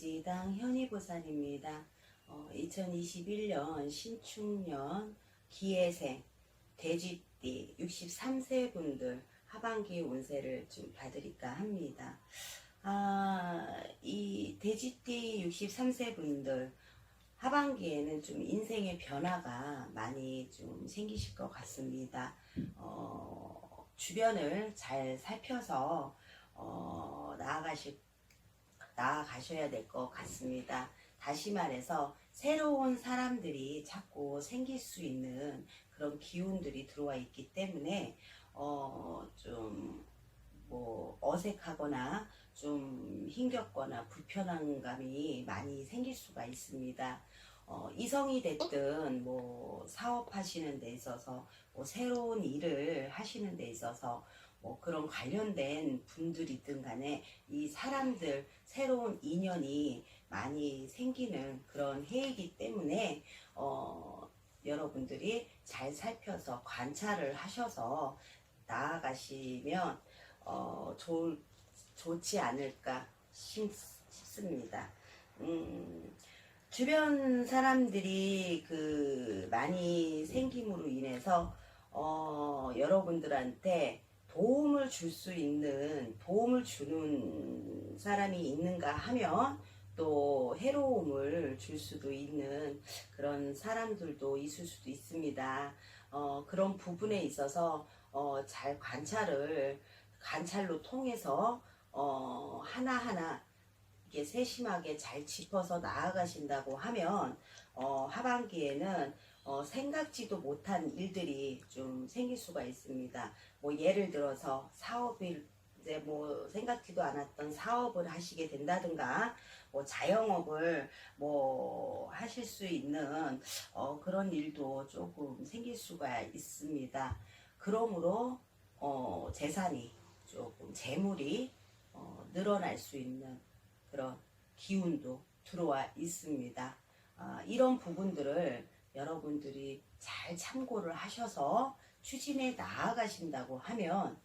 대지당 현희보살입니다. 어, 2021년 신축년 기해생 돼지띠 63세 분들 하반기 운세를 좀 봐드릴까 합니다. 아, 이 돼지띠 63세 분들 하반기에는 좀 인생의 변화가 많이 좀 생기실 것 같습니다. 어, 주변을 잘 살펴서 어, 나아가실 나아가셔야 될 것 같습니다. 다시 말해서 새로운 사람들이 자꾸 생길 수 있는 그런 기운들이 들어와 있기 때문에 어, 좀 뭐 어색하거나 좀 힘겹거나 불편한 감이 많이 생길 수가 있습니다. 어, 이성이 됐든 뭐 사업하시는 데 있어서 뭐 새로운 일을 하시는 데 있어서 뭐 그런 관련된 분들이든 간에 이 사람들 새로운 인연이 많이 생기는 그런 해이기 때문에 어, 여러분들이 잘 살펴서 관찰을 하셔서 나아가시면 어, 좋, 좋지 않을까 싶, 싶습니다. 음, 주변 사람들이 그 많이 생김으로 인해서 어, 여러분들한테 도움을 줄 수 있는 도움을 주는 사람이 있는가 하면 또 해로움을 줄 수도 있는 그런 사람들도 있을 수도 있습니다. 어, 그런 부분에 있어서 어, 잘 관찰을 관찰로 통해서 어, 하나하나 이게 세심하게 잘 짚어서 나아가신다고 하면 어, 하반기에는 어, 생각지도 못한 일들이 좀 생길 수가 있습니다. 뭐 예를 들어서 사업을 이제 뭐 생각지도 않았던 사업을 하시게 된다든가 뭐 자영업을 뭐 하실 수 있는 어, 그런 일도 조금 생길 수가 있습니다. 그러므로 어, 재산이 조금 재물이 어, 늘어날 수 있는 그런 기운도 들어와 있습니다. 아, 이런 부분들을 여러분들이 잘 참고를 하셔서 추진해 나아가신다고 하면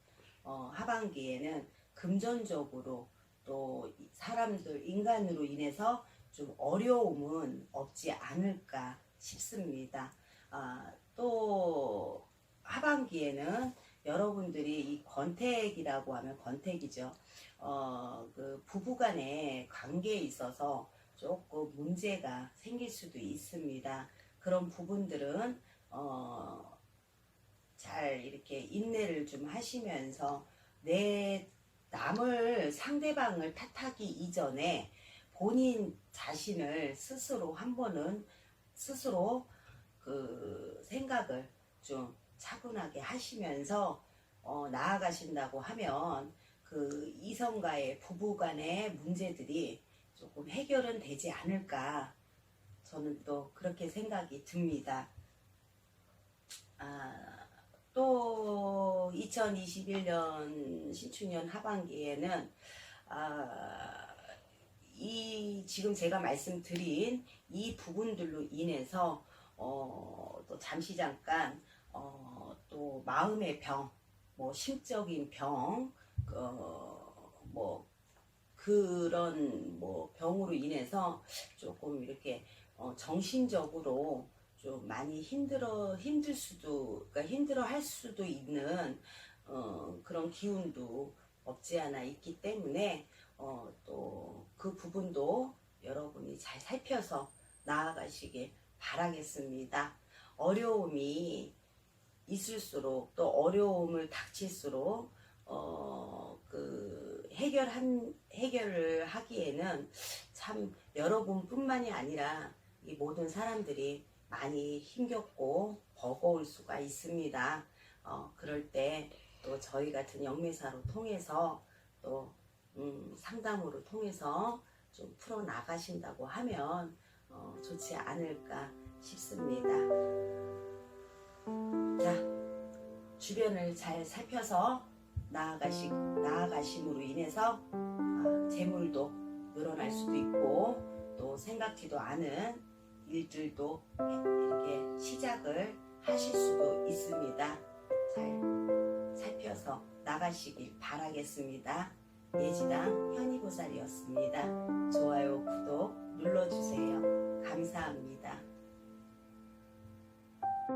어, 하반기에는 금전적으로 또이 사람들 인간으로 인해서 좀 어려움은 없지 않을까 싶습니다. 아, 또 하반기에는 여러분들이 이 권태기라고 하면 권태기죠. 어, 그 부부간의 관계에 있어서 조금 문제가 생길 수도 있습니다. 그런 부분들은 어, 잘 이렇게 인내를 좀 하시면서 내 남을 상대방을 탓하기 이전에 본인 자신을 스스로 한 번은 스스로 그 생각을 좀 차분하게 하시면서 어, 나아가신다고 하면 그 이성과의 부부 간의 문제들이 조금 해결은 되지 않을까 저는 또 그렇게 생각이 듭니다. 아, 또 2021년 신축년 하반기에는 아, 이 지금 제가 말씀드린 이 부분들로 인해서 어, 또 잠시 잠깐 마음의 병, 뭐 심적인 병, 어, 뭐 그런 뭐 병으로 인해서 조금 이렇게 어, 정신적으로 좀 많이 힘들어 힘들 수도 그러니까 힘들어 할 수도 있는 어, 그런 기운도 없지 않아 있기 때문에 어, 또 그 부분도 여러분이 잘 살펴서 나아가시길 바라겠습니다. 어려움이 있을수록 또 어려움을 닥칠수록 어, 그 해결한 해결을 하기에는 참 여러분뿐만이 아니라 이 모든 사람들이 많이 힘겹고 버거울 수가 있습니다. 어, 그럴 때 또 저희 같은 영매사로 통해서 또 음, 상담으로 통해서 좀 풀어 나가신다고 하면 어, 좋지 않을까 싶습니다. 주변을 잘 살펴서 나아가시, 나아가심으로 인해서 아, 재물도 늘어날 수도 있고 또 생각지도 않은 일들도 이렇게 시작을 하실 수도 있습니다. 잘 살펴서 나가시길 바라겠습니다. 예지당 현이보살이었습니다. 좋아요, 구독 눌러주세요. 감사합니다.